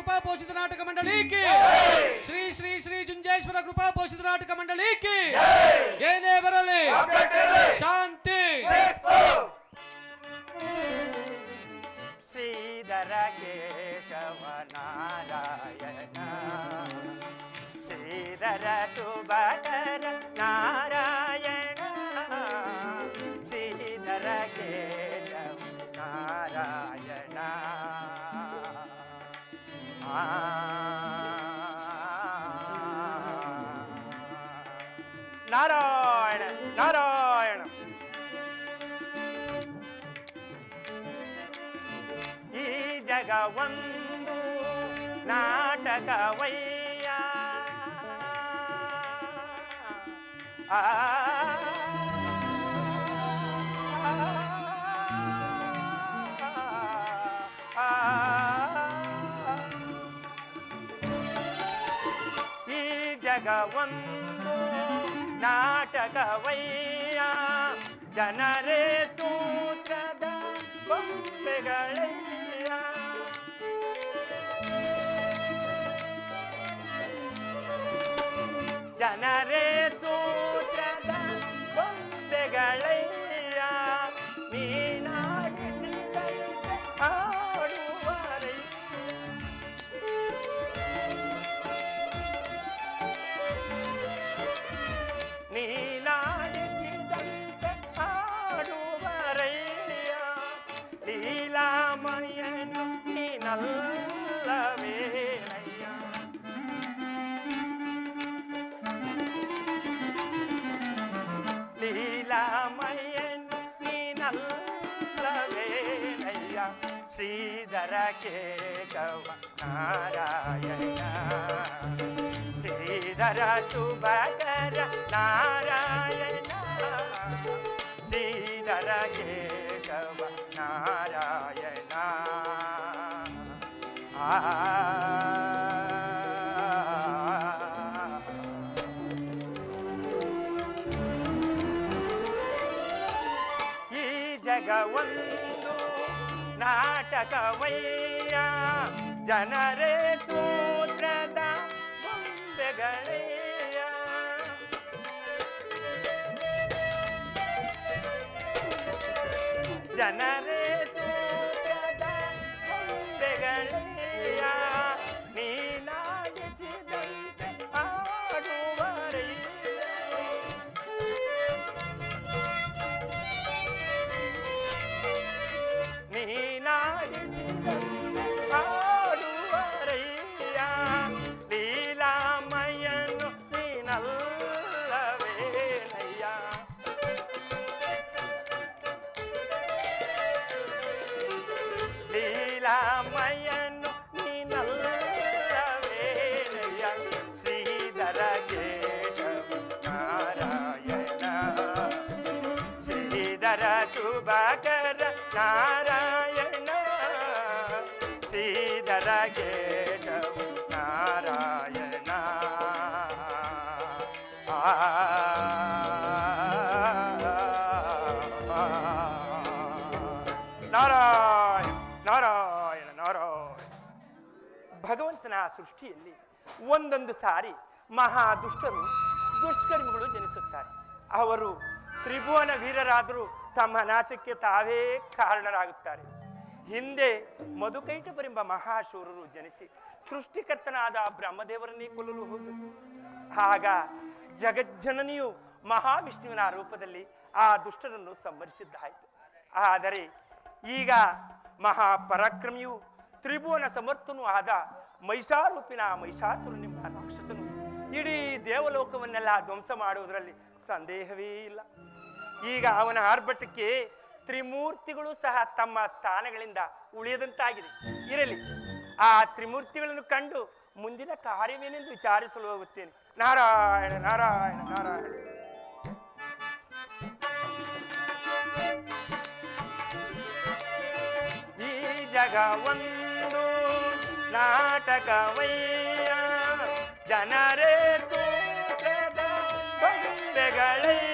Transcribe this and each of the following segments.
కృపా పోషిత నాటక మండలికి శ్రీ శ్రీ శ్రీ జుంజేశ్వర కృపా పోషిత నాటక మండలికి శాంతి. శ్రీధర కేశవ నారాయణ శ్రీధర கவையா ಈ ಜಗವೊಂದು ನಾಟಕವಯ್ಯ ಜನರೇ ತುಂಬ llanaré su Narayana, Sridhara Subhakara, Narayana, Sridhara Ketavakara, Narayana, Sridhara Ketavakara, Narayana, Sridhara Ketavakara, Janare. Keshava Narayana Narayana Narayana Narayana ಭಗವಂತನ ಸೃಷ್ಟಿಯಲ್ಲಿ ಒಂದೊಂದು ಸಾರಿ ಮಹಾ ದುಷ್ಟರು ದುಷ್ಕರ್ಮಿಗಳು ಜನಿಸುತ್ತಾರೆ ಅವರು ತ್ರಿಭುವನ ವೀರರಾದರೂ ತಮ್ಮ ನಾಶಕ್ಕೆ ತಾವೇ ಕಾರಣರಾಗುತ್ತಾರೆ ಹಿಂದೆ ಮಧುಕೈಟಪರೆಂಬ ಮಹಾಶೂರರು ಜನಿಸಿ ಸೃಷ್ಟಿಕರ್ತನಾದ ಬ್ರಹ್ಮದೇವರನ್ನೇ ಕೊಲ್ಲಲು ಹೋದರು. ಆಗ ಜಗಜ್ಜನನಿಯು ಮಹಾವಿಷ್ಣುವಿನ ರೂಪದಲ್ಲಿ ಆ ದುಷ್ಟರನ್ನು ಸಂಹರಿಸಿದ್ದಾಯಿತು. ಆದರೆ ಈಗ ಮಹಾಪರಾಕ್ರಮಿಯು ತ್ರಿಭುವನ ಸಮರ್ಥನೂ ಆದ ಮಹಿಷಾರೂಪಿನ ಮಹಿಷಾಸುರನೆಂಬ ರಾಕ್ಷಸನು ಇಡೀ ದೇವಲೋಕವನ್ನೆಲ್ಲ ಧ್ವಂಸ ಮಾಡುವುದರಲ್ಲಿ ಸಂದೇಹವೇ ಇಲ್ಲ. ಈಗ ಅವನ ಆರ್ಭಟಕ್ಕೆ ತ್ರಿಮೂರ್ತಿಗಳು ಸಹ ತಮ್ಮ ಸ್ಥಾನಗಳಿಂದ ಉಳಿಯದಂತಾಗಿದೆ. ಇರಲಿ, ಆ ತ್ರಿಮೂರ್ತಿಗಳನ್ನು ಕಂಡು ಮುಂದಿನ ಕಾರ್ಯವೇನೆಂದು ವಿಚಾರಿಸಲು ಹೋಗುತ್ತೇನೆ. ನಾರಾಯಣ ನಾರಾಯಣ ನಾರಾಯಣ. ಈ ಜಗ ಒಂದು ನಾಟಕವಯ್ಯ, ಜನರೇ ಬಂಡೆಗಳಯ್ಯ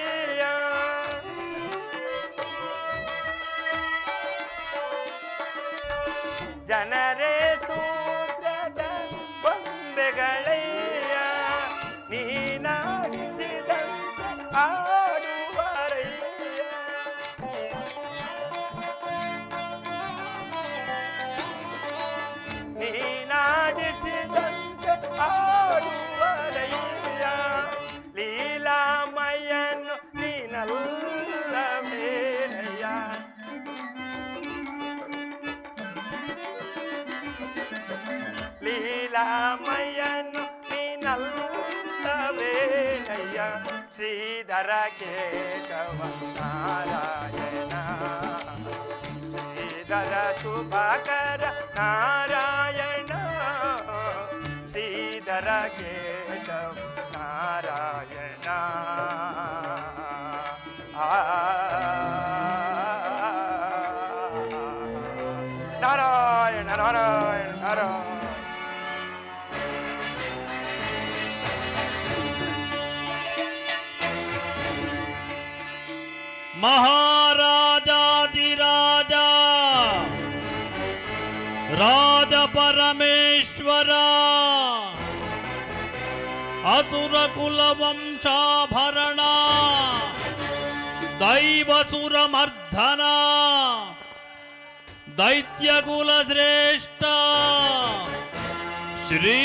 శ్రీరామయ్యను నల్ల వేలయ్య. శ్రీధర కేశవ నారాయణ శ్రీధర శుభకర నారాయణ. ಮಹಾರಾಜಾದಿರಾಜ ರಾಜ ಪರಮೇಶ್ವರ. ಅಸುರ ಕುಲ ವಂಶಾಭರಣ. ದೈವಸುರ ಮರ್ಧನ ದೈತ್ಯಕುಲ ಶ್ರೇಷ್ಠ. ಶ್ರೀ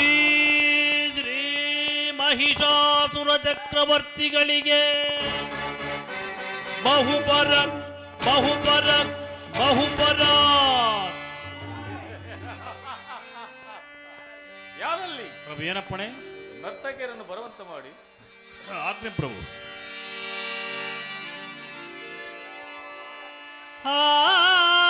ಶ್ರೀ ಮಹಿಷಾಸುರ ಚಕ್ರವರ್ತಿಗಳಿಗೆ. ಬಹುಪರ ಬಹುಪರ ಬಹುಪರ. ಯಾರಲ್ಲಿ? ಪ್ರಭು ಏನಪ್ಪಣೆ? ನರ್ತಕಿಯರನ್ನು ಬರುವಂತ ಮಾಡಿ. ಆಜ್ಞೆ ಪ್ರಭು. ಹಾ ಆ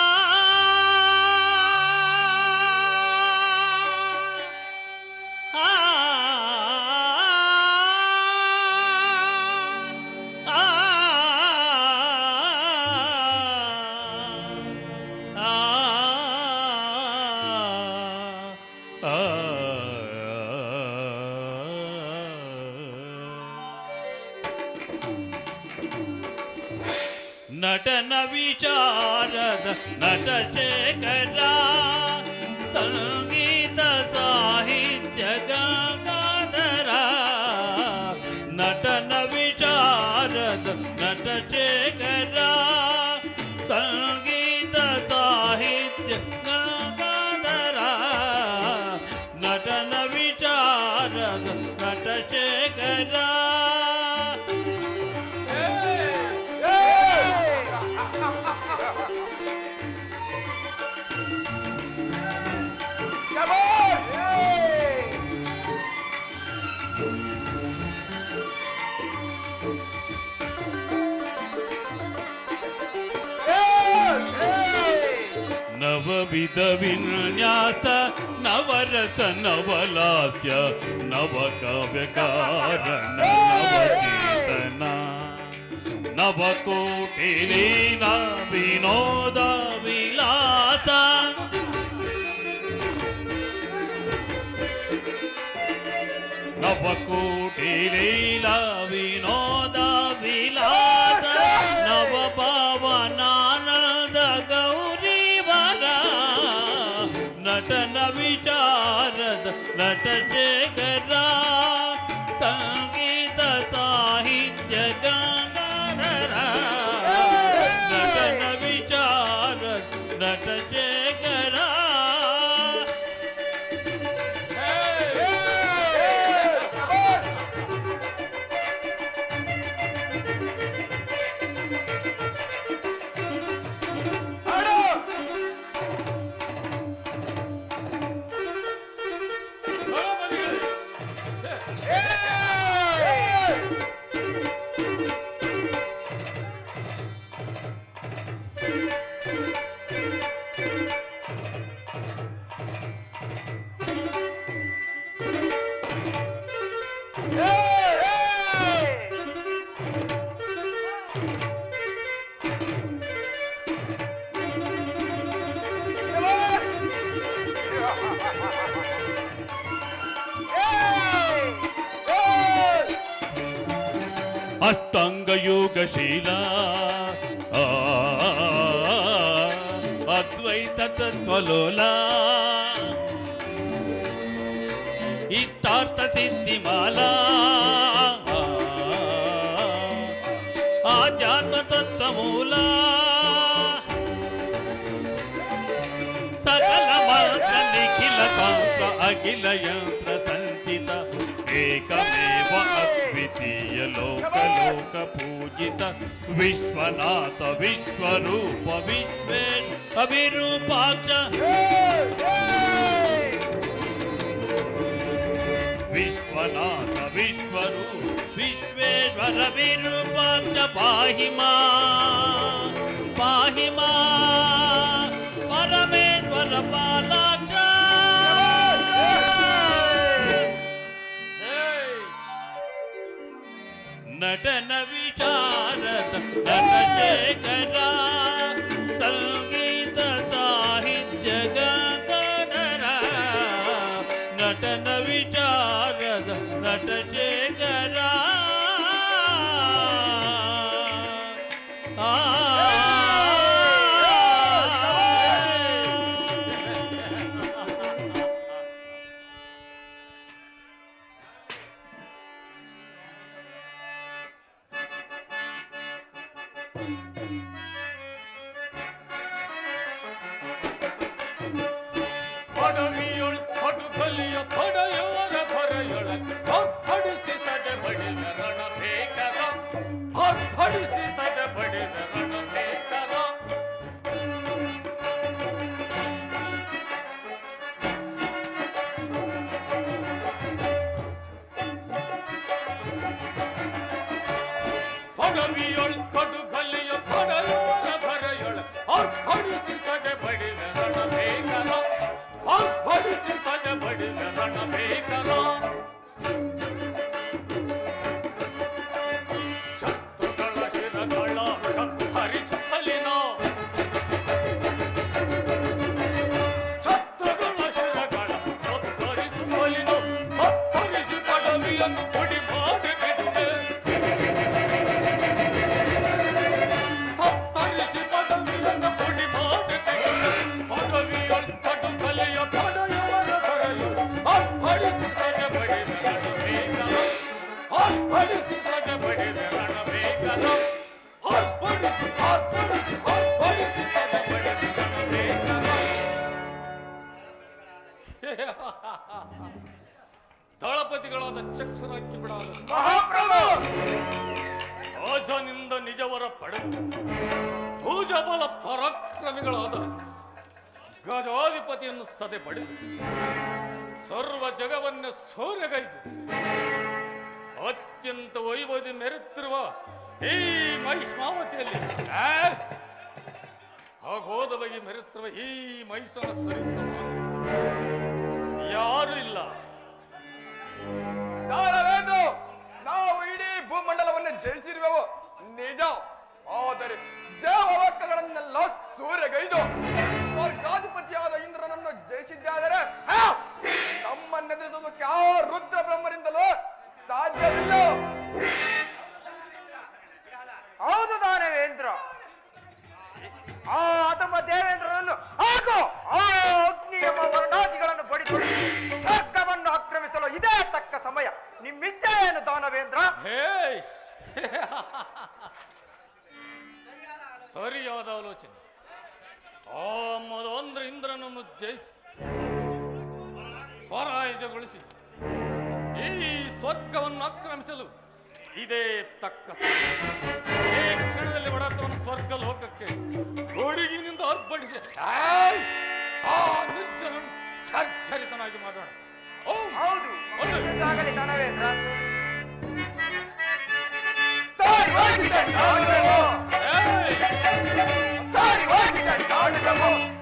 जचे विविध विन्यास नवरस नवलास्य नवकाव्यकारण नवचेतना नवकोटिलीन विनोद विलास नवकोटिलीन विनोद विलास ವಿಚಾರದ సిద్ధిమాల ఆధ్యాత్మతత్వమూల సకల మంత్ర నిఖిల కాంత అఖిల యంత్ర సంచిత. ఏకమేవ అద్వితీయ లోక లోక పూజిత. విశ్వనాథ విశ్వరూప విశ్వే అవిరూపాక్ష. అనాథ విశ్వరు విశ్వేశ్వర విరూపాంత పాహిమా పాహిమా పరమేశ్వర పాలాక్ష నటన విచారద నటశేఖరా ಸರ್ವ ಜಗವನ್ನ ಸೋರೆಗೈದು ಅತ್ಯಂತ ವೈಭವದಿ ಮೆರೆತಿರುವ ಈ ಮಹಿಷ್ಮಾವತಿಯಲ್ಲಿ. ಬಗೆ ಮೆರೆತಿರುವ ಈ ಮೈಸೂರ ಸರಿಸ ಯಾರು ಇಲ್ಲ. ನಾವು ಇಡೀ ಭೂಮಂಡಲವನ್ನು ಜಯಿಸಿರುವೆವು. ನಿಜ. ಆದರೆ ದೇವಲೋಕಗಳನ್ನೆಲ್ಲ ಸೂರ್ಯಗೈದು. ಸ್ವರ್ಗಾಧಿಪತಿಯಾದ ಇಂದ್ರನನ್ನು ಜಯಿಸಿದ್ದಾದರೆ ತಮ್ಮನ್ನೆದುರಿಸುವುದು ಯಾವ ರುದ್ರ ಬ್ರಹ್ಮರಿಂದಲೂ ಸಾಧ್ಯವಿಲ್ಲ. ಹೌದು ದಾನವೇಂದ್ರ. ಆ ಅಧಮ ದೇವೇಂದ್ರನನ್ನು ಹಾಗೂ ಆ ಅಗ್ನಿಯಮ ವರ್ಣಾದಿಗಳನ್ನು ಬಡಿದು ಸ್ವರ್ಗವನ್ನು ಆಕ್ರಮಿಸಲು ಇದೇ ತಕ್ಕ ಸಮಯ. ನಿಮ್ಮಿದ್ದೆ ಏನು ದಾನವೇಂದ್ರ ಸರಿಯಾದ ಆಲೋಚನೆ ಆ ಮದೊಂದ್ರ ಇಂದ್ರನನ್ನು ಜಯಿಸಿ ಪರಾಜಯಗೊಳಿಸಿ ಈ ಸ್ವರ್ಗವನ್ನು ಆಕ್ರಮಿಸಲು ಇದೇ ತಕ್ಕ. ಈ ಕ್ಷಣದಲ್ಲಿ ಒಡತವನ್ನು ಸ್ವರ್ಗ ಲೋಕಕ್ಕೆ ಕೊಡುಗಿನಿಂದ ಅರ್ಪಡಿಸಿ ಆಯ್! ಆ ನಿರ್ಜನ ಚರ್ಚರಿತನಾಗಿ ಮಾಡೋಣ ಓ ಹೌದು ಒಳ್ಳೆ. Bravo!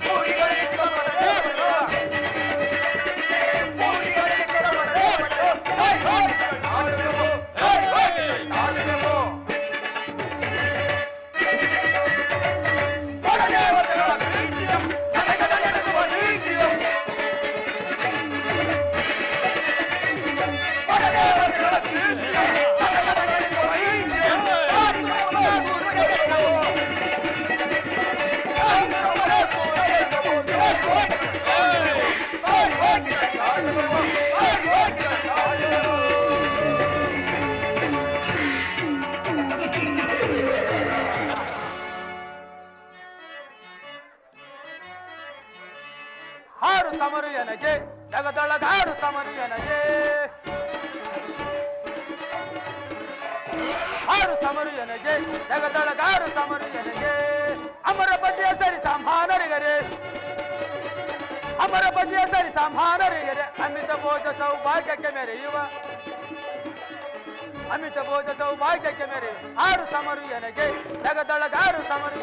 ಭೋಜ ಸೌಭಾಗ್ಯಕ್ಕೆ ಮೇರೆ ಆರು ಸಮರು ಎನಗೆ ನಗದೊಳಗಾರು ಸಮರು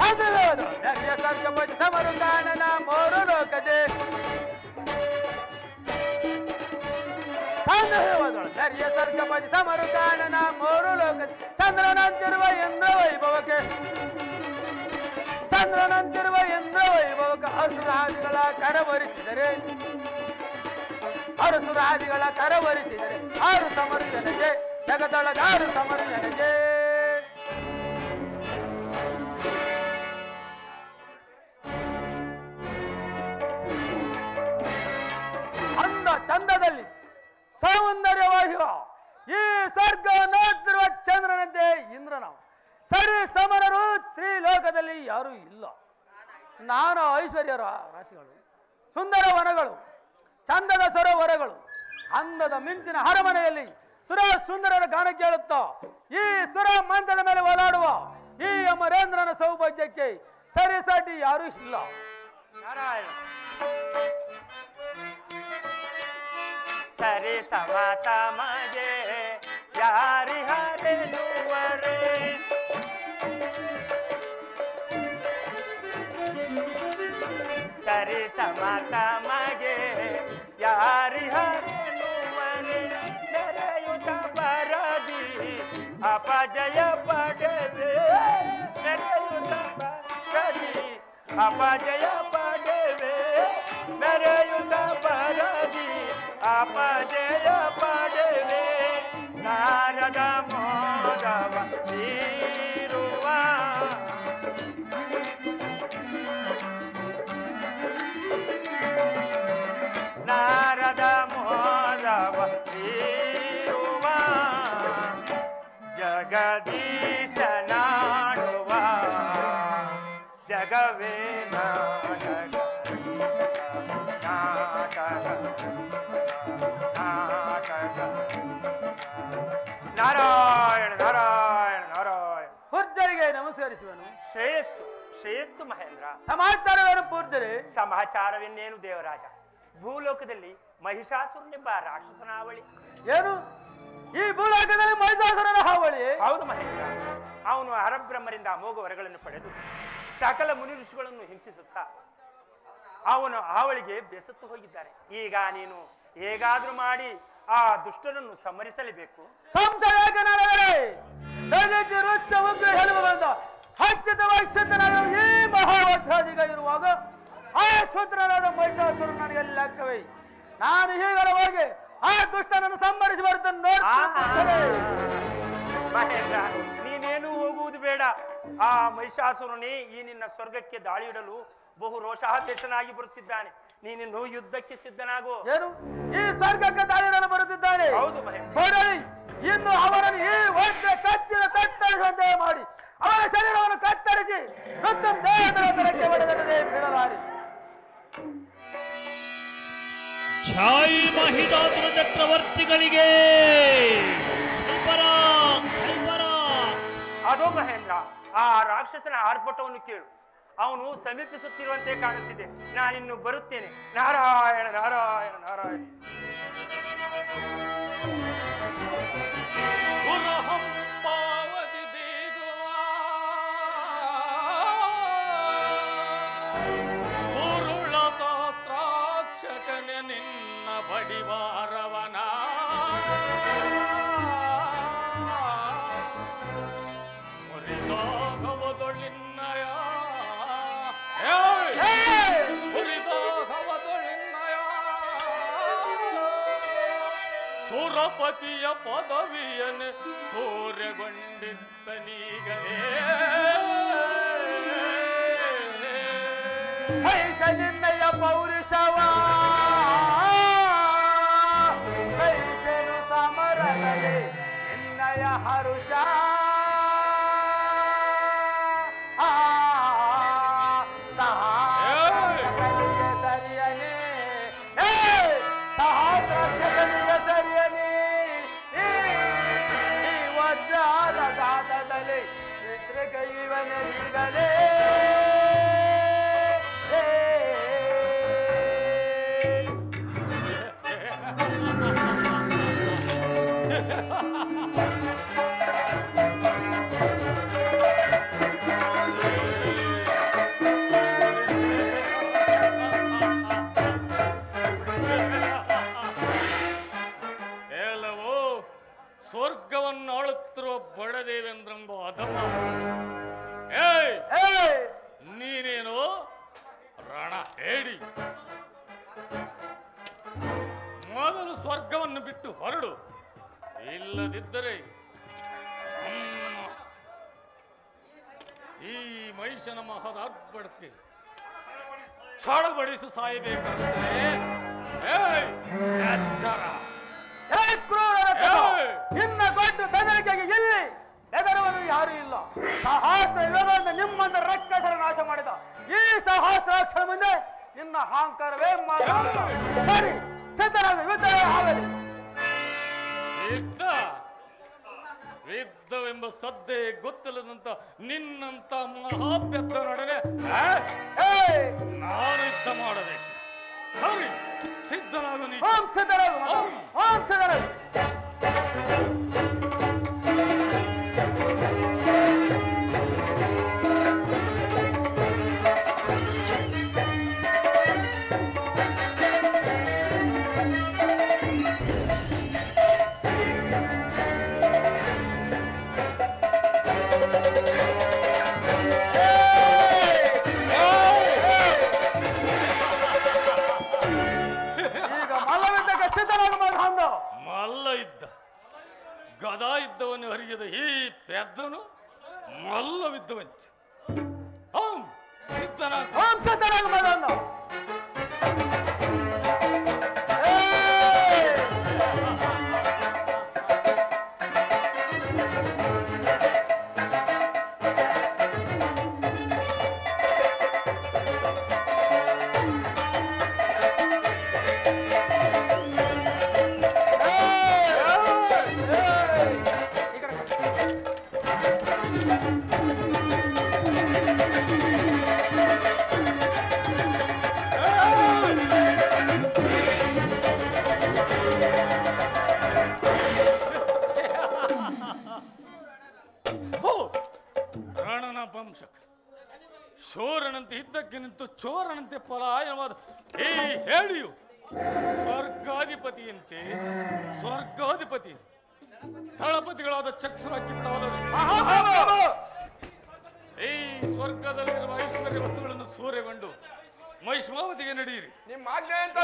ಸಾಧುವುದು ನೆರೆಯ ಸ್ವರ್ಗಪತಿ ಸಮರು ಕಾಣನ ಮೋರು ಲೋಕದೆ ನೆರೆಯ ಸ್ವರ್ಗಪತಿ ಸಮರು ಕಾಣನ ಮೋರು ಲೋಕದೆ ಚಂದ್ರನಂತಿರುವ ಇಂದ್ರ ವೈಭವಕ್ಕೆ. ಚಂದ್ರನಂತಿರುವ ಇಂದ್ರ ವೈಭವಕ್ಕೆ ಅಸುರಾದಿಗಳ ಕರವರಿಸಿದರೆ. ಅರಸುರಾದಿಗಳ ಕರವರಿಸಿದರೆ, ಆರು ಸಮರು ನನಗೆ ಜಗದೊಳಗಾರು ಸಮರು ನನಗೆ ಅಂದ ಚಂದದಲ್ಲಿ ಸೌಂದರ್ಯವಾಗಿರುವ ಈ ಸ್ವರ್ಗ ನೋಡ್ತಿರುವ ಚಂದ್ರನಂತೆ ಇಂದ್ರನ. ಸರಿ ಸಮರರು ತ್ರಿಲೋಕದಲ್ಲಿ ಯಾರೂ ಇಲ್ಲ. ನಾನು ಐಶ್ವರ್ಯರ ರಾಶಿಗಳು, ಸುಂದರ ವನಗಳು ಚಂದದ ಸರೋವರಗಳು, ಅಂದದ ಮಿಂಚಿನ ಅರಮನೆಯಲ್ಲಿ ಸುರ ಸುಂದರರ ಗಾನ ಕೇಳುತ್ತಾ ಈ ಸುರ ಮಂಚದ ಮೇಲೆ ಓಡಾಡುವ ಈ ಅಮರೇಂದ್ರನ ಸೌಭಾಗ್ಯಕ್ಕೆ ಸರಿಸಾಟಿ ಯಾರೂ ಇಲ್ಲ. ಸರಿ ಸಮಾತ ಮಜೆ ಯಾರಿ ಹರೆನುವರೆ ಸರಿ ಸಮತ ಮಗೆ ಯಾರಿ ಹರೆನುವರೆ ನೆರೆಯುತ ಬರದಿ ಅಪಜಯ ಪಡೆದೆ ನೆರೆಯುತ ಬರದಿ ಅಪಜಯ ಪಡೆವೆ ನೆರೆಯುತ ಬರದಿ ಅಪಜಯ ಪಡೆವೆ ಶ್ರೇಯಸ್ತು ಶ್ರೇಯಸ್ತು ಮಹೇಂದ್ರ. ಸಮಾಚಾರವೇನು ಪೂರ್ಜರೆ. ಸಮಾಚಾರವೆನ್ನೇನು ದೇವರಾಜ? ಭೂಲೋಕದಲ್ಲಿ ಮಹಿಷಾಸುರನೆಂಬ ರಾಕ್ಷಸನಾವಳಿ. ಏನು? ಈ ಭೂಲೋಕದಲ್ಲಿ ಮಹಿಷಾಸುರನ ಹಾವಳಿ? ಹೌದು ಮಹೇಂದ್ರ. ಅವನು ಹರಬ್ರಹ್ಮರಿಂದ ಅಮೋಘ ವರಗಳನ್ನು ಪಡೆದು ಸಕಲ ಮುನಿ ಋಷಿಗಳನ್ನು ಹಿಂಸಿಸುತ್ತಾ ಅವನು ಹಾವಳಿಗೆ ಬೆಸತ್ತು ಹೋಗಿದ್ದಾರೆ. ಈಗ ನೀನು ಹೇಗಾದ್ರೂ ಮಾಡಿ ಆ ದುಷ್ಟನನ್ನು ಸಂಹರಿಸಲೇಬೇಕು. ಸಂಶಯಕ್ಕೆ ಉಗ್ರ ಹೇಳುವುದರಿಂದ ಈ ಮಹಾವಧ್ರಾಧಿಗ ಇರುವಾಗ ಆ ಕ್ಷುದ್ರನಾದ ಮಹಿಷಾಸುರ ನನಗೆ ಲೆಕ್ಕವೇ ನಾನು ಹೀಗರ ಹೋಗಿ ಆ ದುಷ್ಟನನ್ನು ಸಂಬರಿಸಿ ನೋಡ್ತೀನಿ. ಮಹೇಂದ್ರ ನೀನೇನು ಹೋಗುವುದು ಬೇಡ. ಆ ಮಹಿಷಾಸುರನೇ ಈ ನಿನ್ನ ಸ್ವರ್ಗಕ್ಕೆ ದಾಳಿಯಿಡಲು ಬಹು ರೋಷಾದೇಶನಾಗಿ ಬರುತ್ತಿದ್ದಾನೆ. ನೀನಿನ್ನು ಯುದ್ಧಕ್ಕೆ ಸಿದ್ಧನಾಗು. ಏನು? ಈ ಸ್ವರ್ಗಕ್ಕೆ ದಾಳಿಡಲು ಬರುತ್ತಿದ್ದಾನೆ. ಹೌದು ಮಹೇಂದ್ರ. ಬಡಲಿ ಇನ್ನು ಅವರನ್ನು ಈ ವಜ್ರ ಕತ್ತಿನ ತಟ್ಟರಿಸುವಂತೆ ಮಾಡಿ ಅವರ ಶರೀರವನ್ನು ಕತ್ತರಿಸಿ ಹೊಡೆದರೆ ಬಿಡಲಾರಿ. ಛಾಯಿ ಮಹಿಷಾಸುರ ಚಕ್ರವರ್ತಿಗಳಿಗೆ. ಅದೋ ಮಹೇಂದ್ರ ಆ ರಾಕ್ಷಸನ ಆರ್ಭಟವನ್ನು ಕೇಳು. ಅವನು ಸಮೀಪಿಸುತ್ತಿರುವಂತೆ ಕಾಣುತ್ತಿದೆ. ನಾನಿನ್ನು ಬರುತ್ತೇನೆ. ನಾರಾಯಣ ನಾರಾಯಣ ನಾರಾಯಣ. ಸುರಪತಿಯ ಪದವಿಯನೆ ಸೂರ್ಯಗೊಂಡಿದ್ದನೀಗಲೇ. ಹೈಷ ನಿನ್ನಯ ಪೌರುಷವ. ಹೈಷನು ಸಮರದಲ್ಲಿ ನಿನ್ನಯ ಹರುಷ. ರಕ್ಕಸ! ಏಯ್! ನಿನ್ನ ಗೊಡ್ಡು ಬೆದರಿಕೆಗೆ ಇಲ್ಲಿ ಬೆದರುವನು ಯಾರು ಇಲ್ಲ ಸಹಸ್ರ ಯುಗಗಳಿಂದ ನಿಮ್ಮನ್ನ ರಕ್ಕಸರ ನಾಶ ಮಾಡಿದ ಈ ಸಹಸ್ರಾಕ್ಷರ ಮುಂದೆ ನಿನ್ನ ಅಹಂಕಾರವೇ ಸರಿ ಸಿದ್ಧರಾಗ ಯುದ್ಧವೇ ಆಗಲಿ ಯುದ್ಧ ಯುದ್ಧವೆಂಬ ಸದ್ದೇ ಗೊತ್ತಿಲ್ಲದಂತ ನಿನ್ನಂತ ಮಹಾಪ್ಯರ್ಥನೊಡನೆ ಆ? ನಾನು ಯುದ್ಧ ಮಾಡಬೇಕು. ಸರಿ ಸಿದ್ಧನಾಗು ನೀ ಓಂ ಸಿದ್ಧರಾಗು. ಓಂ ಸಿದ್ಧರಾಗು. ಗದಾ ಇದ್ದವನು ಹರಿಯದ ಈ ಪೆದ್ದನು ಮಲ್ಲವಿದ್ದವಂತೆ. ಸ್ವರ್ಗಾಧಿಪತಿ. ದಳಪತಿಗಳಾದ ಚಕ್ಷುರ ಮಹಾಪ್ರಭು ಈ ಸ್ವರ್ಗದಲ್ಲಿರುವ ಐಶ್ವರ್ಯ ವಸ್ತುಗಳನ್ನು ಸೂರೆಗೊಂಡು ಮಹಿಷ್ಮಾವತಿಗೆ ನಡೆಯಿರಿ. ನಿಮ್ಮ ಆಜ್ಞೆ ಅಂತ